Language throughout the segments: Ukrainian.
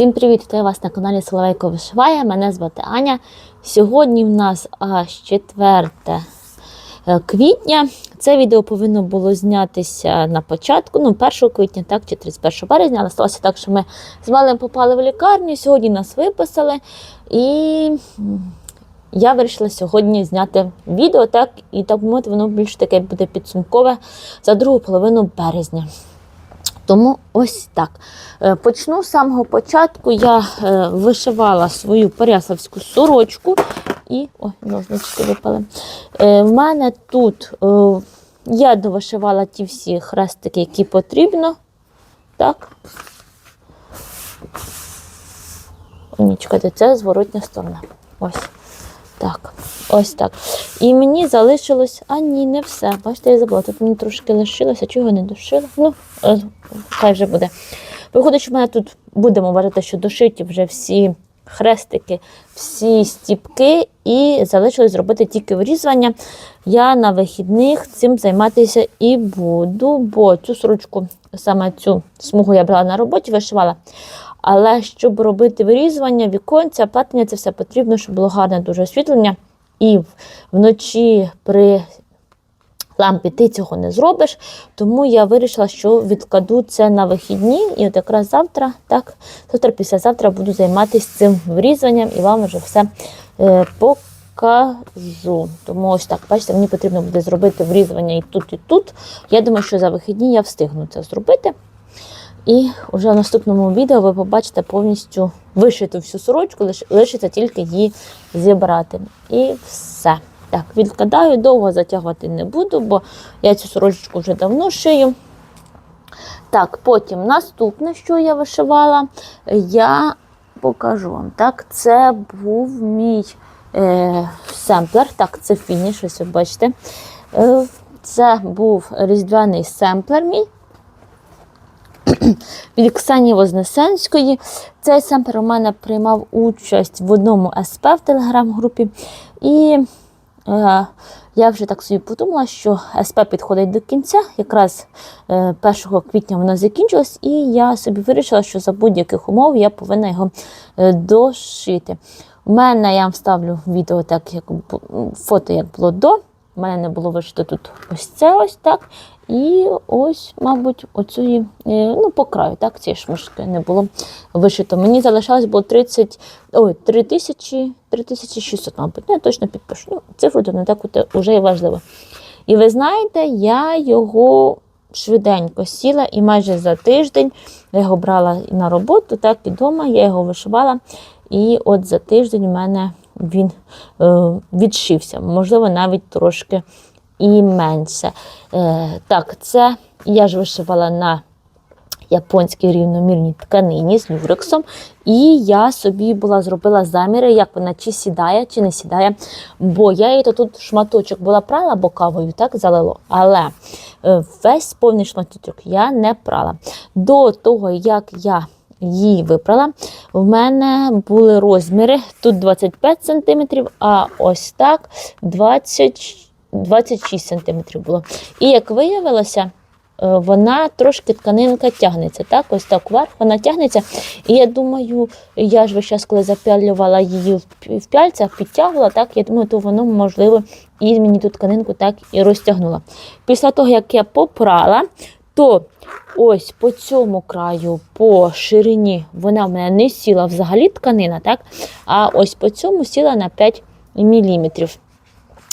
Всім привіт! Вітаю вас на каналі Соловейко Вишиває. Мене звати Аня. Сьогодні в нас аж 4 е, квітня. Це відео повинно було знятися на початку, ну 1 квітня, так, чи 31 березня, але сталося так, що ми з Валем попали в лікарню. Сьогодні нас виписали. І я вирішила сьогодні зняти відео, так, і так мовити, воно більш таке буде підсумкове за другу половину березня. Тому ось так. Е, Почну з самого початку. Я е, вишивала свою переяславську сорочку і. Ой, ножнички випали. Е, В мене тут я довишивала ті всі хрестики, які потрібно. Так. О, Ні, чекайте, це зворотня сторона. Ось. Так, ось так. І мені залишилось, а ні, не все. Бачите, я забула. Тут мені трошки лишилося, чого не дошила. Ну, хай вже буде. Виходить, що в мене тут будемо вважати, що дошиті вже всі хрестики, всі стіпки, і залишилось зробити тільки вирізування. Я на вихідних цим займатися і буду, бо цю сорочку, саме цю смугу я брала на роботі, вишивала. Але щоб робити вирізування, віконця, платення, це все потрібно, щоб було гарне дуже освітлення. І вночі при лампі ти цього не зробиш. Тому я вирішила, що відкладу це на вихідні. І от якраз завтра, так, завтра, післязавтра буду займатися цим вирізанням і вам вже все е, покажу. Тому ось так, бачите, мені потрібно буде зробити врізування і тут, і тут. Я думаю, що за вихідні я встигну це зробити. І вже в наступному відео ви побачите повністю вишиту всю сорочку, лишиться тільки її зібрати. І все. Так, відкладаю, довго затягувати не буду, бо я цю сорочку вже давно шию. Так, потім наступне, що я вишивала, я покажу вам. Так, це був мій е, семплер. Так, це фініш, ось бачите. Е, це був різдвяний семплер мій від Ксенії Вознесенської. Цей семпер у мене приймав участь в одному СП в телеграм-групі. І е, я вже так собі подумала, що СП підходить до кінця. Якраз е, 1 квітня воно закінчилось, і я собі вирішила, що за будь-яких умов я повинна його е, дошити. У мене я вам вставлю відео, так як фото, як було до. У мене не було вишито тут ось це ось так. І ось, мабуть, оцю, е, ну, по краю, так, цієї шмушки не було вишито. Мені залишалось було 30, ой, 3000, 3600, мабуть. Ну, я точно підпишу. Ну, цифру то не так вже і важливо. І ви знаєте, я його швиденько сіла, і майже за тиждень я його брала і на роботу, так і вдома, я його вишивала. І от за тиждень у мене він е, відшився, можливо, навіть трошки і менше. Е, так, це я ж вишивала на японській рівномірній тканині з люрексом. І я собі була зробила заміри, як вона чи сідає, чи не сідає. Бо я її то тут шматочок була прала бокавою, так залило. Але е, весь повний шматочок я не прала. До того, як я її випрала, в мене були розміри тут 25 см, а ось так 20 26 см було. І як виявилося, е, вона трошки тканинка тягнеться. Так, ось так вверх вона тягнеться. І я думаю, я ж весь час, коли запялювала її в пяльцях, підтягувала, так, я думаю, то воно можливо і мені ту тканинку так і розтягнула. Після того, як я попрала, то ось по цьому краю, по ширині, вона в мене не сіла взагалі тканина, так? а ось по цьому сіла на 5 міліметрів.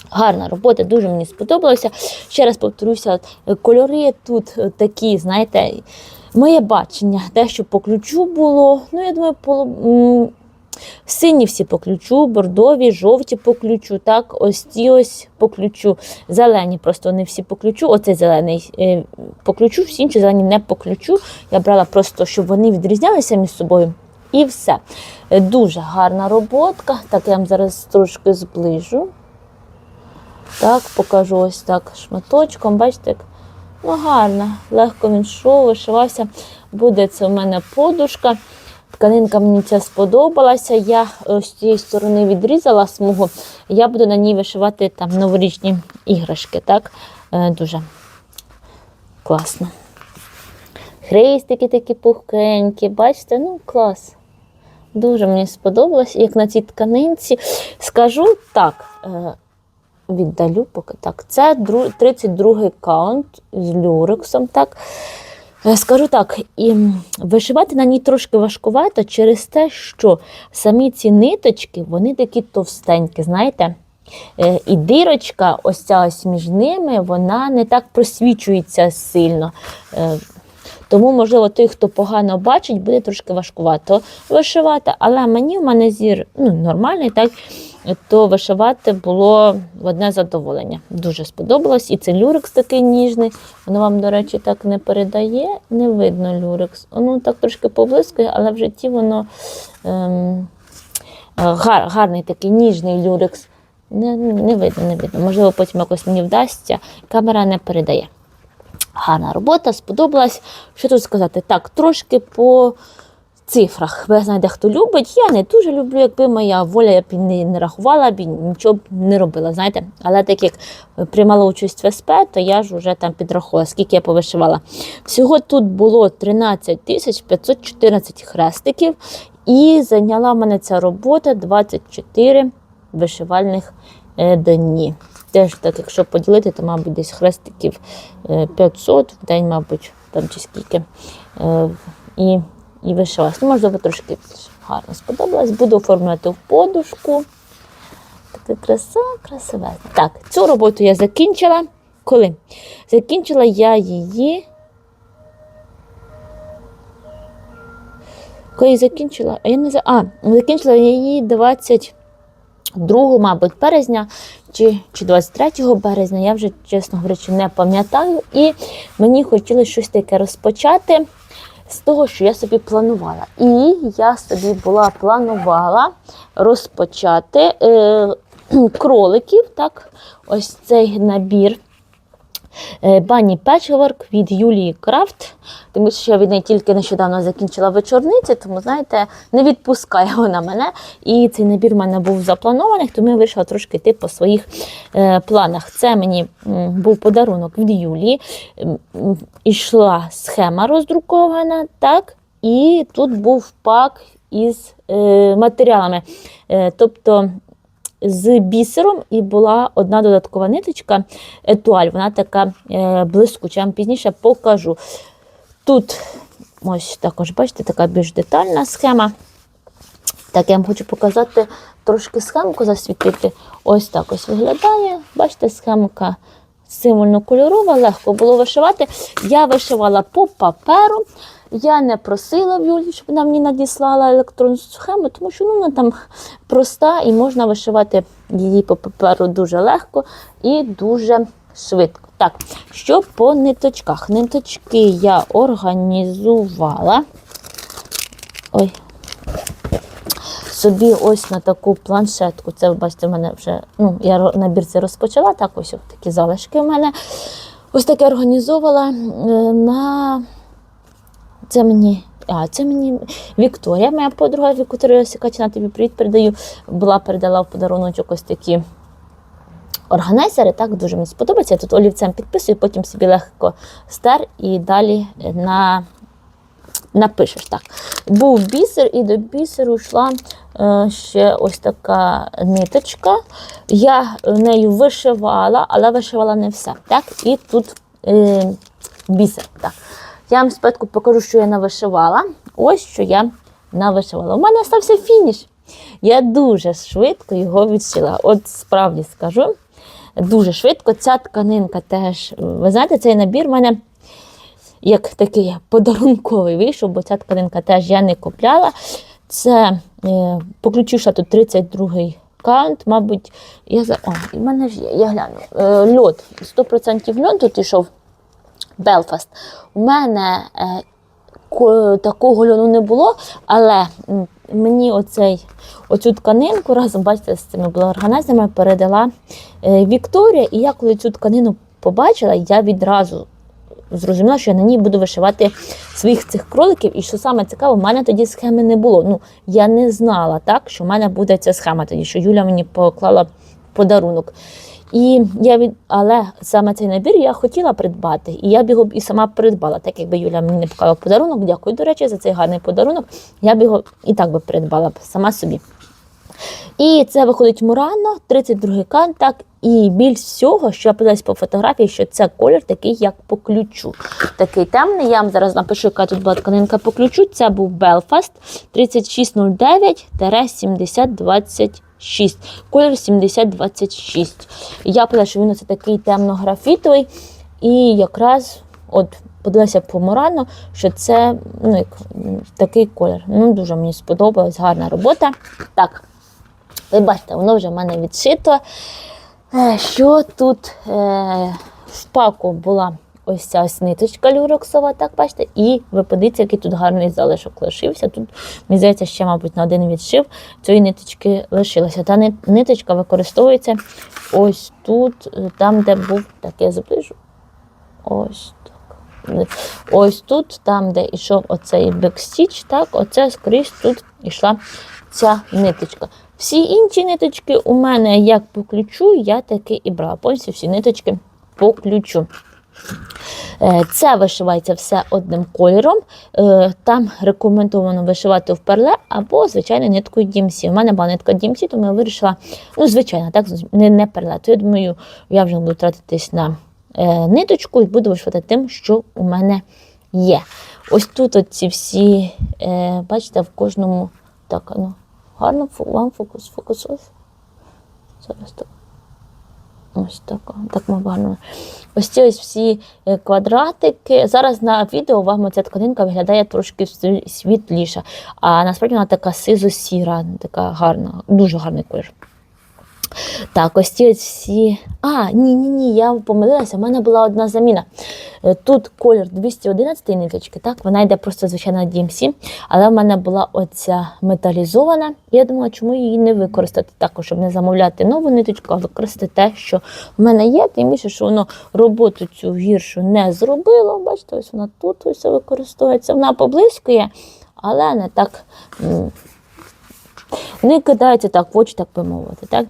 Гарна робота, дуже мені сподобалося. Ще раз повторюся, кольори тут е, такі, знаєте, моє бачення, те, що по ключу було. Ну, я думаю, по, сині всі по ключу, бордові, жовті по ключу, так, ось ці ось по ключу. Зелені просто не всі по ключу. Оцей зелений е, по ключу, всі інші зелені не по ключу. Я брала просто, щоб вони відрізнялися між собою. І все. Е, Дуже гарна роботка. Так, я вам зараз трошки зближу. Так, покажу ось так шматочком. Бачите, як ну, гарно, легко він йшов, вишивався. Буде це у мене подушка. Тканинка мені ця сподобалася. Я е, з цієї сторони відрізала смугу. Я буду на ній вишивати там новорічні іграшки. Так? Е, Дуже класно. Хрестики такі пухкенькі, бачите, ну клас. Дуже мені сподобалось, як на цій тканинці. Скажу так, е, віддалю поки так. Це 32-й каунт з люрексом. Так. Е, Скажу так, і вишивати на ній трошки важкувато через те, що самі ці ниточки, вони такі товстенькі, знаєте. Е, І дирочка, ось ця ось між ними, вона не так просвічується сильно. Тому, можливо, той, хто погано бачить, буде трошки важкувато вишивати. Але мені в мене зір ну, нормальний, так, то вишивати було одне задоволення. Дуже сподобалось. І цей люрекс такий ніжний. Воно вам, до речі, так не передає, не видно люрекс. Воно так трошки поблискує, але в житті воно ем, гар, гарний такий ніжний люрекс. Не, не видно, не видно. Можливо, потім якось мені вдасться. Камера не передає. Гарна робота, сподобалась. Що тут сказати? Так, трошки по цифрах. Ви знаєте, хто любить. Я не дуже люблю, якби моя воля я б не, не рахувала б нічого б не робила. знаєте. Але так як приймала участь в СП, то я ж вже там підрахувала, скільки я повишивала. Всього тут було 13 тисяч 514 хрестиків, і зайняла в мене ця робота 24 вишивальних е, дні. Теж так, якщо поділити, то, мабуть, десь хрестиків е, 500 в день, мабуть, там чи скільки. Е, І, і вишивалась. Ну, можливо, трошки гарно сподобалось. Буду оформлювати в подушку. Така краса, красивезна. Так, цю роботу я закінчила. Коли? Закінчила я її. Коли я закінчила, а я не за. А, закінчила я її 22, мабуть, березня чи, чи 23 березня, я вже, чесно говорячи, не пам'ятаю. І мені хотілося щось таке розпочати з того, що я собі планувала. І я собі була планувала розпочати е, кроликів, так, ось цей набір. Е, Бані Печворк від Юлії Крафт, тому що я від неї тільки нещодавно закінчила вечорниці, тому, знаєте, не відпускає вона мене. І цей набір в мене був запланований, тому я вирішила трошки йти по своїх е, планах. Це мені був подарунок від Юлії. Ішла схема роздрукована, так, і тут був пак із е, матеріалами. Е, тобто з бісером і була одна додаткова ниточка етуаль. Вона така е, блискуча. Я вам пізніше покажу. Тут ось також, бачите, така більш детальна схема. Так, я вам хочу показати трошки схемку засвітити. Ось так ось виглядає. Бачите, схемка символьно-кольорова, легко було вишивати. Я вишивала по паперу. Я не просила Юлі, щоб вона мені надіслала електронну схему, тому що ну, вона там проста і можна вишивати її по паперу дуже легко і дуже швидко. Так, що по ниточках? Ниточки я організувала. Ой, собі ось на таку планшетку. Це, ви бачите, в мене вже ну, я ро- набір це розпочала. Так, ось такі залишки в мене. Ось таке організовувала е, на це мені. А, це мені Вікторія, моя подруга Вікторія Сікачина, тобі привіт передаю. Була передала в подарунок ось такі органайзери. Так дуже мені сподобається. Я тут олівцем підписую, потім собі легко стер і далі на напишеш так. Був бісер, і до бісеру йшла е, ще ось така ниточка. Я нею вишивала, але вишивала не все. Так? І тут е, бісер. Так. Я вам спочатку покажу, що я навишивала. Ось що я навишивала. У мене стався фініш. Я дуже швидко його відшила. От справді скажу. Дуже швидко. Ця тканинка теж. Ви знаєте, цей набір в мене як такий подарунковий вийшов, бо ця тканинка теж я не купляла. Це е, по ключу тут 32-й каунт, мабуть, я за. О, в мене ж є, я гляну. Е, льод. 100% льод тут йшов. Белфаст. У мене е, такого льону не було, але мені оцей, оцю тканинку разом, бачите, з цими органайзерами передала е, Вікторія. І я коли цю тканину побачила, я відразу зрозуміла, що я на ній буду вишивати своїх цих кроликів. І що саме цікаво, в мене тоді схеми не було. Ну, я не знала, так, що в мене буде ця схема тоді, що Юля мені поклала подарунок. І я від... Але саме цей набір я хотіла придбати, і я б його і сама придбала, так якби Юля мені не показала подарунок. Дякую, до речі, за цей гарний подарунок. Я б його і так би придбала б сама собі. І це виходить Мурано, 32 кан, так, і більш всього, що я подивилась по фотографії, що це колір такий, як по ключу. Такий темний. Я вам зараз напишу, яка тут була тканинка по ключу. Це був Белфаст 3609 7020 6. Колір 7026. Я пишу, він це такий темно-графітовий. І якраз от подивилася поморано, що це ну, як, такий колір. Ну, Дуже мені сподобалась, гарна робота. Так, ви бачите, воно вже в мене відшито. Е, що тут е, в паку була ось ця ниточка люрексова, так бачите, і ви подивіться, який тут гарний залишок лишився. Тут, мені здається, ще, мабуть, на один відшив цієї ниточки лишилося. Та ниточка використовується ось тут, е, там, де був, так я заближу. Ось так. Ось тут, там, де йшов оцей бекстіч, так, оце скрізь тут йшла ця ниточка. Всі інші ниточки у мене як по ключу, я таки і брала. Повністю всі ниточки по ключу. Е, Це вишивається все одним кольором. Е, Там рекомендовано вишивати в перле або, звичайно, ниткою DMC. У мене була нитка DMC, тому я вирішила, ну, звичайно, так, не, не перле. То я думаю, я вже буду тратитись на е, ниточку і буду вишивати тим, що у мене є. Ось тут ці всі, бачите, в кожному так, ну, гарно вам фокус, фокус. Зараз так. Ось так, так ми гарно. Ось ці ось всі е, квадратики. Зараз на відео вам ця тканинка виглядає трошки сві- світліша, а насправді вона така сизо-сіра, така гарна, дуже гарний колір. Так, ось ці всі. А, ні, ні, я помилилася. У мене була одна заміна. Е, Тут колір 211 ниточки, так, вона йде просто звичайна DMC, але в мене була оця металізована. Я думала, чому її не використати також, щоб не замовляти нову ниточку, а використати те, що в мене є. Тим більше, що воно роботу цю гіршу не зробило. Бачите, ось вона тут ось використовується. Вона поблискує, але не так. не кидається так в очі, так би мовити. Так?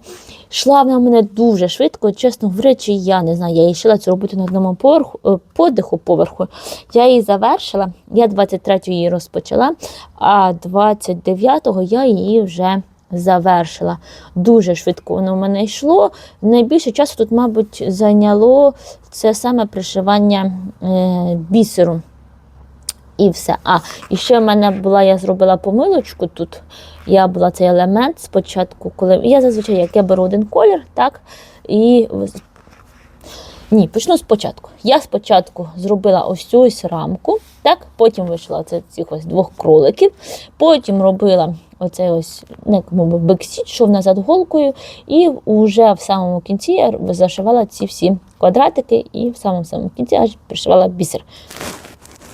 Йшла вона в мене дуже швидко, чесно говорячи, я не знаю, я її шила цю роботу на одному поверху, е, подиху поверху. Я її завершила, я 23-го її розпочала, а 29-го я її вже завершила. Дуже швидко воно в мене йшло. Найбільше часу тут, мабуть, зайняло це саме пришивання е, бісеру. І все. А, і ще в мене була, я зробила помилочку тут. Я була цей елемент спочатку, коли. Я зазвичай як я беру один колір, так? І ні, почну спочатку. Я спочатку зробила ось цю ось рамку, так? потім вийшла оце цих ось двох кроликів, потім робила оцей ось ну, бексіт, йшов назад голкою, і вже в самому кінці я зашивала ці всі квадратики, і в самому самому кінці аж пришивала бісер.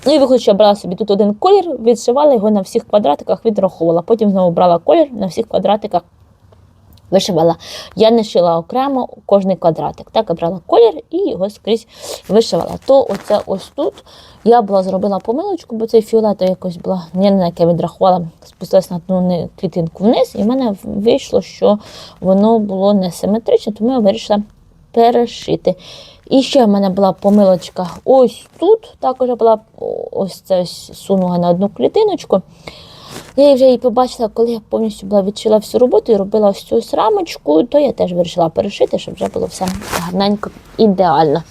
Ну і виходить, я брала собі тут один колір, відшивала його на всіх квадратиках, відраховувала. Потім знову брала колір на всіх квадратиках. Вишивала. Я не шила окремо кожний квадратик. Так, я брала колір і його скрізь вишивала. То оце ось тут я була зробила помилочку, бо цей фіолетовий якось була, я не знаю, як відрахувала, спустилась на одну клітинку вниз, і в мене вийшло, що воно було несиметричне, тому я вирішила перешити. І ще в мене була помилочка ось тут. Також була ось це ось сунула на одну клітиночку. Я вже її побачила, коли я повністю була відшила всю роботу і робила ось цю ось рамочку, то я теж вирішила перешити, щоб вже було все гарненько ідеально.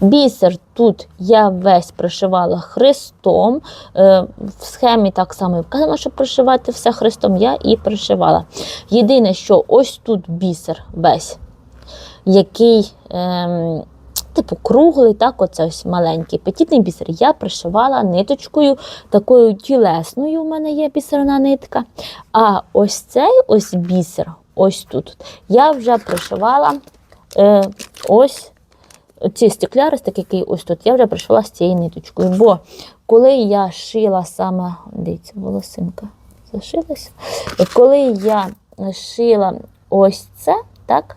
Бісер тут я весь пришивала хрестом. Е, В схемі так само і вказано, що пришивати все хрестом, я і пришивала. Єдине, що ось тут бісер весь, який. Ем, Типу круглий, так, оце ось маленький петітний бісер. Я пришивала ниточкою такою тілесною, у мене є бісерна нитка. А ось цей ось бісер, ось тут, я вже пришивала е, ось ці стекляристик, який ось тут, я вже пришила з цією ниточкою. Бо коли я шила саме, дивіться, волосинка зашилася. Коли я шила ось це, так,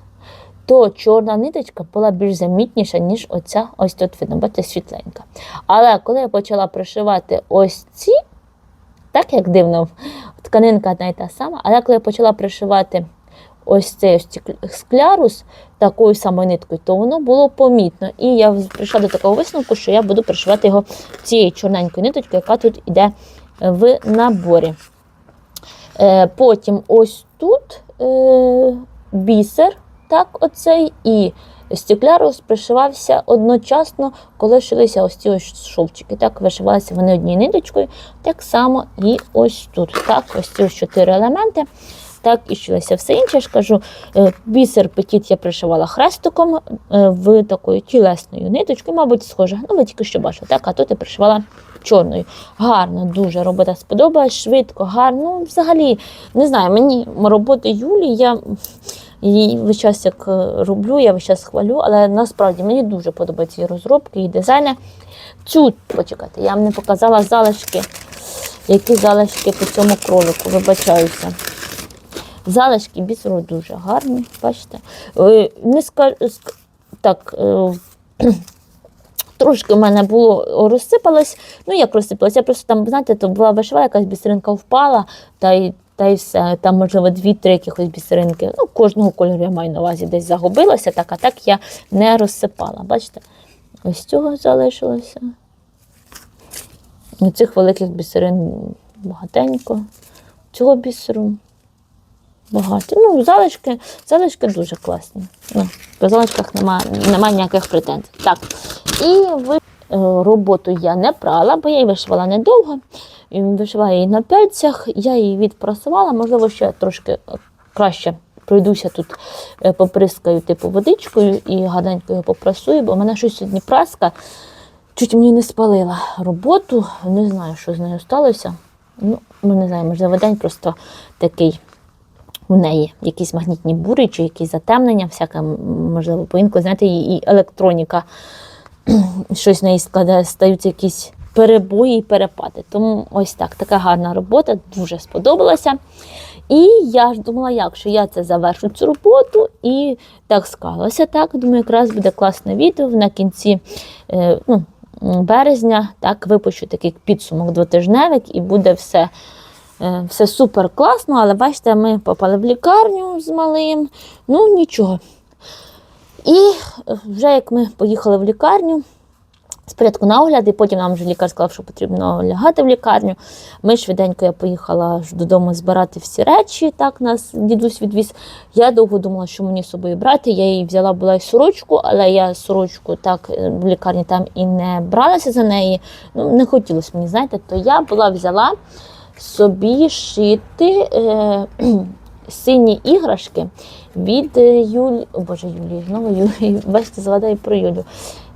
то чорна ниточка була більш замітніша, ніж оця, ось тут видно, бачите, світленька. Але коли я почала пришивати ось ці, так як дивно, тканинка одна і та сама, але коли я почала пришивати ось цей ось склярус такою самою ниткою, то воно було помітно. І я прийшла до такого висновку, що я буду пришивати його цією чорненькою ниточкою, яка тут йде в наборі. Е, Потім ось тут е, бісер, так, оцей, і стеклярус пришивався одночасно, коли шилися ось ці ось шовчики. Так, вишивалися вони однією ниточкою, так само і ось тут. Так, ось ці ось чотири елементи. Так, і шилися все інше. Я ж кажу, е, бісер петіт я пришивала хрестиком е, в такою тілесною ниточкою, мабуть, схоже. Ну, ви тільки що бачили, так, а тут я пришивала чорною. Гарно, дуже робота сподобалась, швидко, гарно. Ну, взагалі, не знаю, мені роботи Юлі, я її весь час як е, роблю, я весь час хвалю, але насправді мені дуже подобаються її розробки, її дизайни. Цю, почекайте, я вам не показала залишки, які залишки по цьому кролику, вибачаюся. Залишки бісеру дуже гарні, бачите. Е, Не ска... ск- так, е, трошки в мене було розсипалось. Ну, як розсипалось, я просто там, знаєте, то була вишива, якась бісеринка впала, та й, та й все. Там, можливо, дві-три якихось бісеринки. Ну, кожного кольору я маю на увазі десь загубилося, так, а так я не розсипала. Бачите? Ось цього залишилося. Ну, Цих великих бісерин багатенько. Цього бісеру багато. Ну, залишки, залишки дуже класні. Ну, по залишках немає нема ніяких претензій. Так. І ви, роботу я не прала, бо я її вишивала недовго. Вишивала її на пальцях, я її відпрасувала, можливо, ще трошки е, краще пройдуся тут, е, поприскаю типу водичкою і гаденько його попрасую, бо в мене щось сьогодні праска чуть мені не спалила роботу. Не знаю, що з нею сталося. Ну, ми не знаю, можливо, день просто такий у неї якісь магнітні бури чи якісь затемнення, всяке, можливо, по інколи, знаєте, і електроніка, щось в неї складає, стаються якісь перебої і перепади. Тому ось так, така гарна робота, дуже сподобалася. І я ж думала, як що я це завершу цю роботу, і так склалося. Так, думаю, якраз буде класне відео на кінці е, ну, березня. Так, випущу такий підсумок двотижневик, і буде все Е, Все супер класно, але бачите, ми попали в лікарню з малим. Ну нічого. І е, вже як ми поїхали в лікарню, спочатку на огляд, і потім нам вже лікар сказав, що потрібно лягати в лікарню. Ми швиденько я поїхала додому збирати всі речі. Так нас дідусь відвіз. Я довго думала, що мені з собою брати. Я її взяла була й сорочку, але я сорочку так е, в лікарні там і не бралася за неї. Ну, не хотілося мені, знаєте, то я була взяла собі шити е, сині іграшки від е, Юлі. О Боже, Юлії, знову Юлії, бачите, згадаю про Юлю.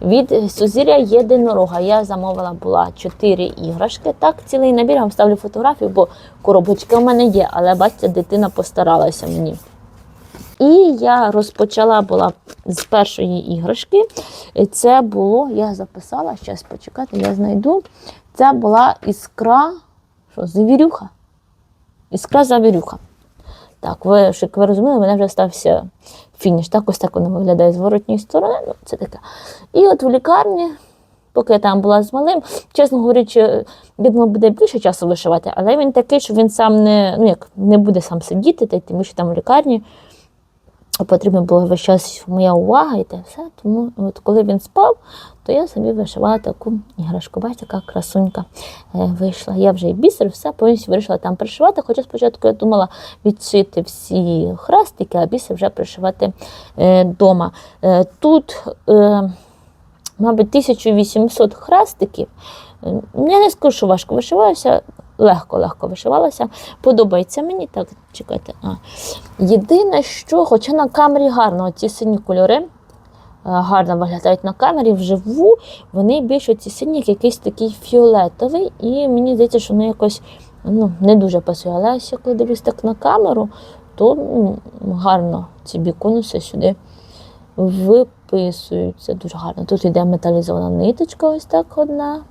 Від е, Сузір'я Єдинорога. Я замовила була чотири іграшки. Так, цілий набір я вам ставлю фотографію, бо коробочки у мене є, але бачите, дитина постаралася мені. І я розпочала була з першої іграшки. Це було, я записала, зараз почекати, я знайду. Це була іскра. Що, завірюха? Іскра завірюха. Так, ви, щоб ви розуміли, мене вже стався фініш. Так, ось так воно виглядає з воротньої сторони. Ну, це таке. І от в лікарні, поки я там була з малим, чесно говорячи, він буде більше часу вишивати, але він такий, що він сам не, ну, як, не буде сам сидіти, тим більше там в лікарні. Потрібна була весь час моя увага і те все. Тому от коли він спав, то я собі вишивала таку іграшку. Бачите, яка красунька е, вийшла. Я вже і бісер, все повністю вирішила там пришивати. Хоча спочатку я думала відшити всі хрестики, а бісер вже пришивати вдома. Е, тут, е, мабуть, 1800 хрестиків. Е, Я не скажу, що важко вишиваюся, легко-легко вишивалася. Подобається мені так. Чекайте. А. Єдине, що, хоча на камері гарно, ці сині кольори е, гарно виглядають на камері, вживу вони більш оці сині, як якийсь такий фіолетовий, і мені здається, що воно якось ну, не дуже пасує. Але я коли дивлюсь так на камеру, то гарно ці біконуси сюди виписуються. Дуже гарно. Тут йде металізована ниточка, ось так одна.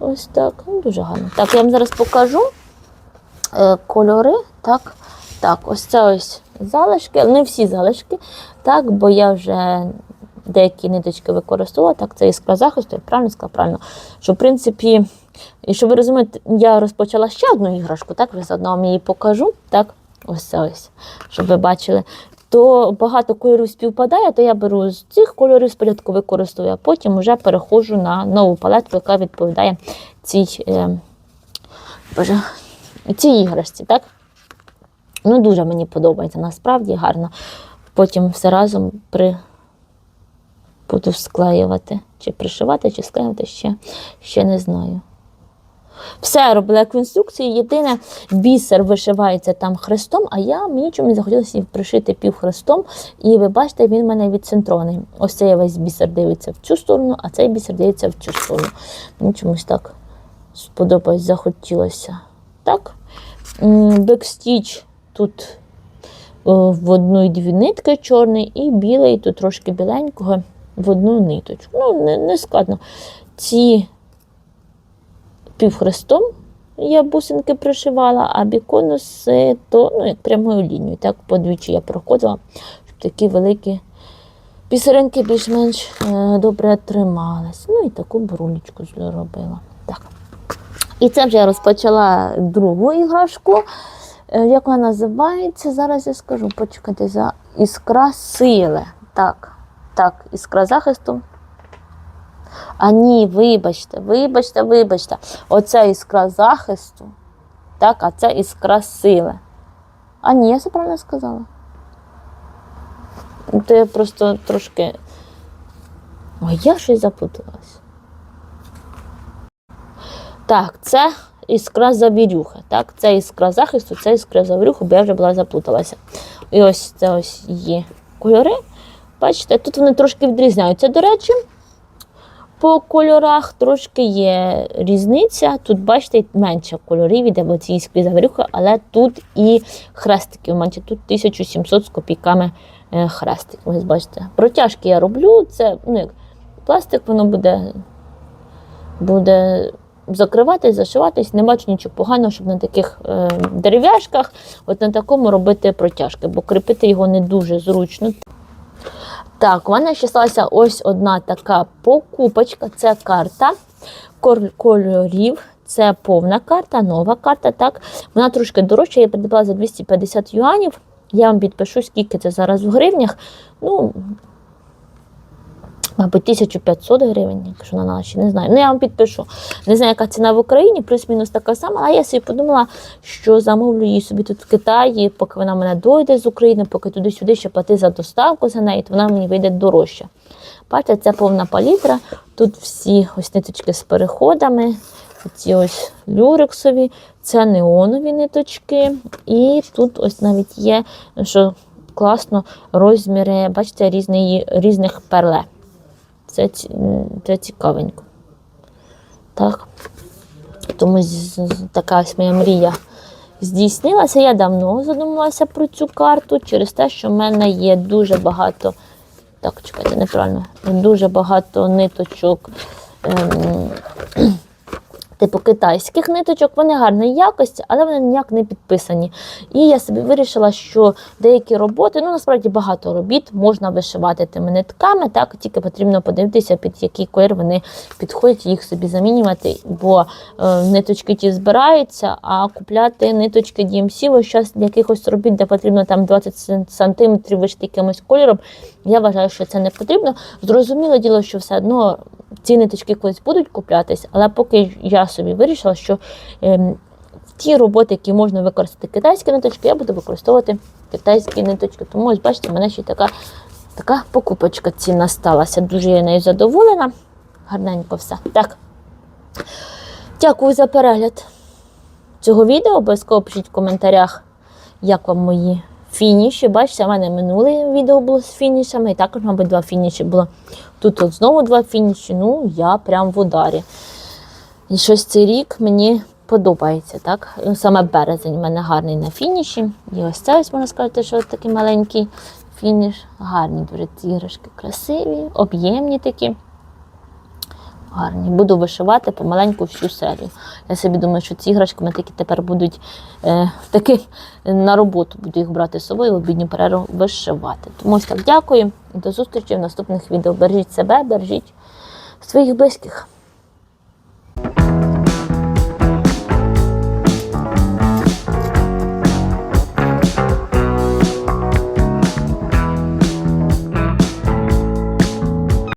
Ось так. Ну, дуже гарно. Так, я вам зараз покажу е, кольори. Так, так, ось це ось залишки, не всі залишки, так, бо я вже деякі ниточки використовувала. Так, це іскра захисту, я правильно сказала, правильно. Що, в принципі, і що ви розумієте, я розпочала ще одну іграшку, так, вже заодно вам її покажу. Так, ось це ось, щоб ви бачили, то багато кольорів співпадає, то я беру з цих кольорів спочатку використовую, а потім вже переходжу на нову палетку, яка відповідає цій, е, боже, цій іграшці. так? Ну, дуже мені подобається, насправді гарно. Потім все разом при... буду склеювати. Чи пришивати, чи склеювати, ще, ще не знаю. Все робила як в інструкції. Єдине, бісер вишивається там хрестом, а я мені чомусь захотілося пришити півхрестом. І ви бачите, він в мене відцентрований. Ось цей весь бісер дивиться в цю сторону, а цей бісер дивиться в цю сторону. Мені чомусь так сподобалось, захотілося. Так? Бекстіч тут в одну і дві нитки чорний, і білий, тут трошки біленького в одну ниточку. Ну, не, не складно. Ці півхрестом я бусинки пришивала, а біконуси то ну, як прямою лінією. Так подвічі я проходила, щоб такі великі пісеринки більш-менш е, добре тримались. Ну і таку брунечку зробила. Так. І це вже я розпочала другу іграшку. Е, Як вона називається? Зараз я скажу, почекайте, за іскра сили. Так, так, іскра захисту. А ні, вибачте, вибачте, вибачте. Оце іскра захисту, так, а це іскра сили. А ні, я все правильно сказала. То я просто трошки. Ой, я щось запуталась. Так, це іскра завірюха. Так, це іскра захисту, це іскра завірюха, бо я вже була заплуталася. І ось це ось є кольори. Бачите, тут вони трошки відрізняються. До речі, по кольорах трошки є різниця. Тут, бачите, менше кольорів іде, бо ці іскри завірюха, але тут і хрестики менше. Тут 1700 з копійками е, хрестик. Ось бачите. Протяжки я роблю. Це ну, як пластик, воно буде, буде закриватись, зашиватись. Не бачу нічого поганого, щоб на таких е, дерев'яшках, от на такому робити протяжки, бо кріпити його не дуже зручно. Так, у мене ще сталася ось одна така покупочка. Це карта кольорів. Це повна карта, нова карта. Так, вона трошки дорожча, я придбала за 250 юанів. Я вам підпишу, скільки це зараз в гривнях. Ну, мабуть, 1500 гривень, якщо на наші, не знаю. Ну, я вам підпишу. Не знаю, яка ціна в Україні, плюс-мінус така сама. А я собі подумала, що замовлю її собі тут в Китаї, поки вона мене дойде з України, поки туди-сюди ще плати за доставку за неї, то вона мені вийде дорожче. Бачите, це повна палітра. Тут всі ось ниточки з переходами, ці ось люрексові, це неонові ниточки. І тут ось навіть є, що класно, розміри, бачите, різної, різних перле. Це, це цікавенько. Так. Тому така ось моя мрія здійснилася. Я давно задумалася про цю карту через те, що в мене є дуже багато. Так, чекайте, неправильно. Дуже багато ниточок. Ем, Типу китайських ниточок, вони гарної якості, але вони ніяк не підписані. І я собі вирішила, що деякі роботи, ну насправді багато робіт можна вишивати тими нитками, так тільки потрібно подивитися, під який колір вони підходять, їх собі замінювати, бо е, ниточки ті збираються, а купляти ниточки DMC ось час якихось робіт, де потрібно там 20 см вишити якимось кольором. Я вважаю, що це не потрібно. Зрозуміло діло, що все одно ці ниточки колись будуть куплятись, але поки я собі вирішила, що ем, ті роботи, які можна використати китайські ниточки, я буду використовувати китайські ниточки. Тому ось бачите, в мене ще така, така покупочка цінна сталася. Дуже я нею задоволена. Гарненько все. Так. Дякую за перегляд цього відео. Обов'язково пишіть в коментарях, як вам мої фініші. Бачите, в мене минуле відео було з фінішами, і також, мабуть, два фініші було. Тут от знову два фініші. Ну, я прям в ударі. І щось цей рік мені подобається. так? Ну, Саме березень в мене гарний на фініші. І ось це ось можна сказати, що такий маленький фініш. Гарні дуже ці іграшки, красиві, об'ємні такі. Гарні. Буду вишивати помаленьку всю серію. Я собі думаю, що ці іграшки мене такі тепер будуть е, таки на роботу буду їх брати з собою в обідню перерву вишивати. Тому ось так дякую і до зустрічі в наступних відео. Бережіть себе, бережіть своїх близьких.